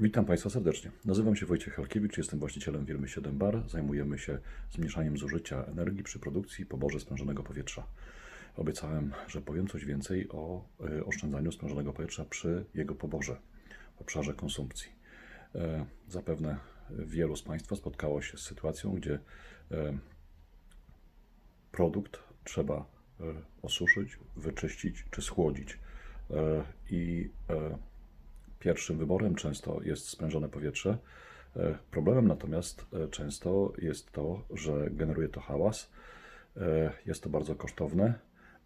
Witam Państwa serdecznie. Nazywam się Wojciech Halkiewicz, jestem właścicielem firmy 7 Bar. Zajmujemy się zmniejszaniem zużycia energii przy produkcji i poborze sprężonego powietrza. Obiecałem, że powiem coś więcej o y, oszczędzaniu sprężonego powietrza przy jego poborze w obszarze konsumpcji. E, Zapewne wielu z Państwa spotkało się z sytuacją, gdzie e, produkt trzeba e, osuszyć, wyczyścić czy schłodzić. E, I e, pierwszym wyborem często jest sprężone powietrze. E, Problemem natomiast e, często jest to, że generuje to hałas, e, jest to bardzo kosztowne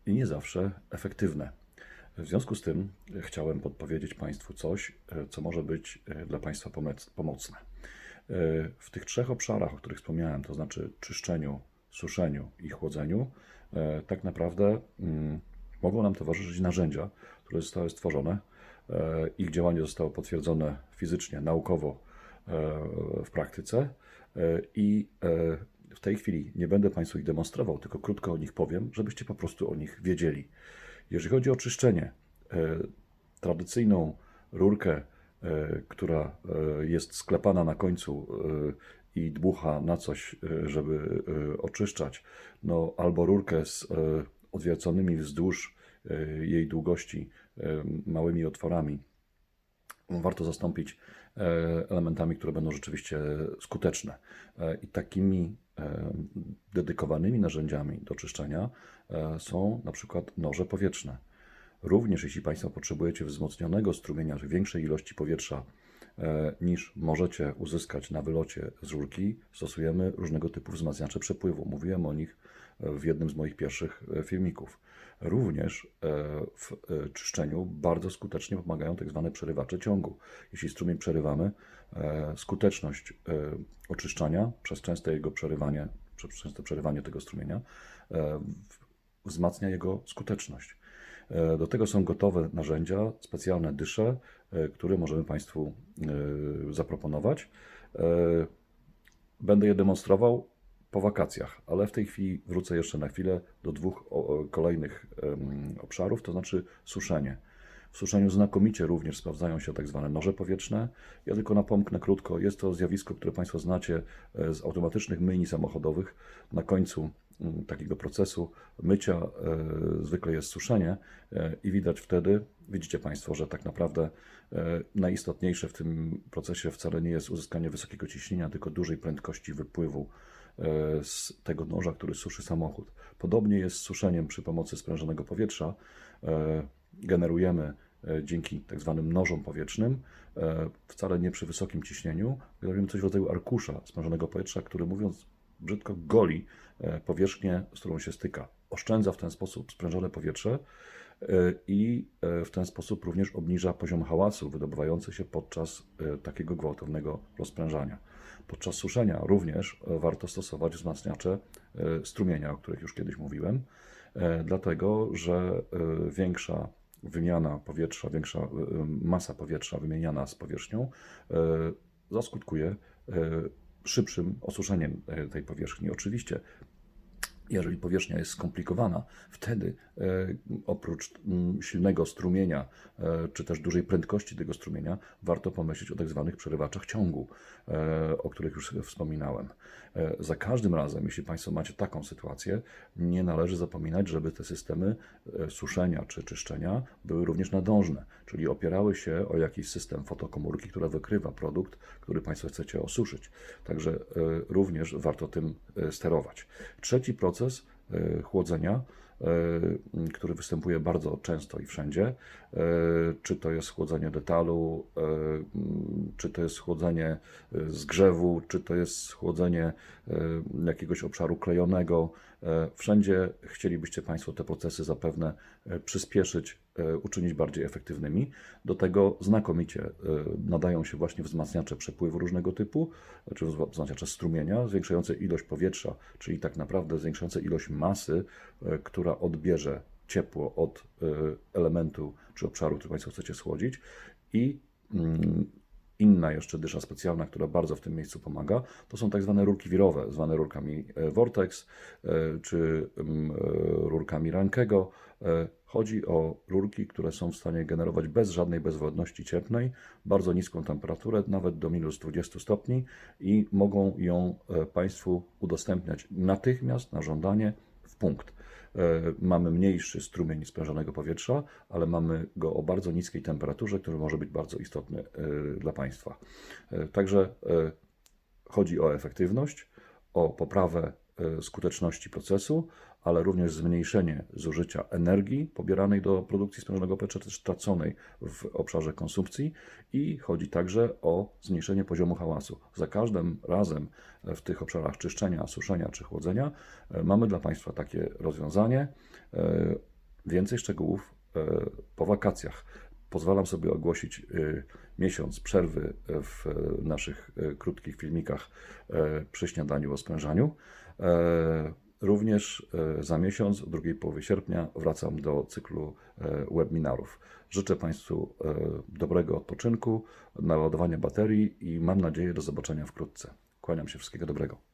i nie zawsze efektywne. W związku z tym chciałem podpowiedzieć Państwu coś, co może być dla Państwa pomocne. W tych trzech obszarach, o których wspomniałem, to znaczy czyszczeniu, suszeniu i chłodzeniu, tak naprawdę mm, mogą nam towarzyszyć narzędzia, które zostały stworzone. E, Ich działanie zostało potwierdzone fizycznie, naukowo e, w praktyce e, i w tej chwili nie będę Państwu ich demonstrował, tylko krótko o nich powiem, żebyście po prostu o nich wiedzieli. Jeżeli chodzi o czyszczenie, tradycyjną rurkę, która jest sklepana na końcu i dmucha na coś, żeby oczyszczać, no albo rurkę z odwierconymi wzdłuż jej długości e, małymi otworami, warto zastąpić e, elementami, które będą rzeczywiście skuteczne. E, I takimi e, dedykowanymi narzędziami do czyszczenia e, są na przykład noże powietrzne. Również jeśli Państwo potrzebujecie wzmocnionego strumienia, większej ilości powietrza e, niż możecie uzyskać na wylocie z rurki, stosujemy różnego typu wzmacniacze przepływu. Mówiłem o nich e, w jednym z moich pierwszych e, filmików. Również e, w e, czyszczeniu bardzo skutecznie pomagają tak zwane przerywacze ciągu. Jeśli strumień przerywamy, skuteczność oczyszczania przez częste jego przerywanie, przez częste przerywanie tego strumienia wzmacnia jego skuteczność. Do tego są gotowe narzędzia, specjalne dysze, które możemy Państwu zaproponować. Będę je demonstrował po wakacjach, ale w tej chwili wrócę jeszcze na chwilę do dwóch kolejnych obszarów, to znaczy suszenie. W suszeniu znakomicie również sprawdzają się tak zwane noże powietrzne. Ja tylko napomknę krótko, jest to zjawisko, które Państwo znacie e, z automatycznych myjni samochodowych. Na końcu mm, takiego procesu mycia e, zwykle jest suszenie e, i widać wtedy, widzicie Państwo, że tak naprawdę najistotniejsze w tym procesie wcale nie jest uzyskanie wysokiego ciśnienia, tylko dużej prędkości wypływu z tego noża, który suszy samochód. Podobnie jest z suszeniem przy pomocy sprężonego powietrza. E, Generujemy e, dzięki tak zwanym nożom powietrznym, e, wcale nie przy wysokim ciśnieniu, generujemy coś w rodzaju arkusza sprężonego powietrza, który mówiąc brzydko goli e, powierzchnię, z którą się styka. Oszczędza w ten sposób sprężone powietrze e, i e, w ten sposób również obniża poziom hałasu wydobywający się podczas e, takiego gwałtownego rozprężania. Podczas suszenia również e, warto stosować wzmacniacze e, strumienia, o których już kiedyś mówiłem, e, dlatego że e, większa wymiana powietrza, większa e, masa powietrza wymieniana z powierzchnią e, zaskutkuje e, szybszym osuszeniem e, tej powierzchni. Oczywiście jeżeli powierzchnia jest skomplikowana, wtedy e, oprócz mm, silnego strumienia, e, czy też dużej prędkości tego strumienia, warto pomyśleć o tak zwanych przerywaczach ciągu, e, o których już wspominałem. Za każdym razem, jeśli Państwo macie taką sytuację, nie należy zapominać, żeby te systemy suszenia czy czyszczenia były również nadążne, czyli opierały się o jakiś system fotokomórki, która wykrywa produkt, który Państwo chcecie osuszyć. Także również warto tym sterować. Trzeci proces e, chłodzenia, e, który występuje bardzo często i wszędzie, e, czy to jest chłodzenie detalu, czy to jest chłodzenie zgrzewu, czy to jest chłodzenie jakiegoś obszaru klejonego. Wszędzie chcielibyście Państwo te procesy zapewne przyspieszyć, uczynić bardziej efektywnymi. Do tego znakomicie e, nadają się właśnie wzmacniacze przepływu różnego typu, czy wzmacniacze strumienia, zwiększające ilość powietrza, czyli tak naprawdę zwiększające ilość masy, e, która odbierze ciepło od e, elementu czy obszaru, który Państwo chcecie schłodzić i mm, Inna jeszcze dysza specjalna, która bardzo w tym miejscu pomaga, to są tak zwane rurki wirowe, zwane rurkami e, Vortex e, czy mm, e, rurkami Rankego. Chodzi o rurki, które są w stanie generować bez żadnej bezwodności cieplnej bardzo niską temperaturę, nawet do minus 20 stopni i mogą ją e, Państwu udostępniać natychmiast na żądanie w punkt. E, Mamy mniejszy strumień sprężonego powietrza, ale mamy go o bardzo niskiej temperaturze, który może być bardzo istotny e, dla Państwa. Także chodzi o efektywność, o poprawę e, skuteczności procesu, ale również zmniejszenie zużycia energii pobieranej do produkcji sprężonego powietrza, też traconej w obszarze konsumpcji i chodzi także o zmniejszenie poziomu hałasu. Za każdym razem e, w tych obszarach czyszczenia, suszenia czy chłodzenia e, mamy dla Państwa takie rozwiązanie. Więcej szczegółów po wakacjach. Pozwalam sobie ogłosić e, miesiąc przerwy w e, naszych krótkich filmikach przy śniadaniu o sprężaniu. Również za miesiąc, w drugiej połowie sierpnia, wracam do cyklu webinarów. Życzę Państwu dobrego odpoczynku, naładowania baterii i mam nadzieję do zobaczenia wkrótce. Kłaniam się, wszystkiego dobrego.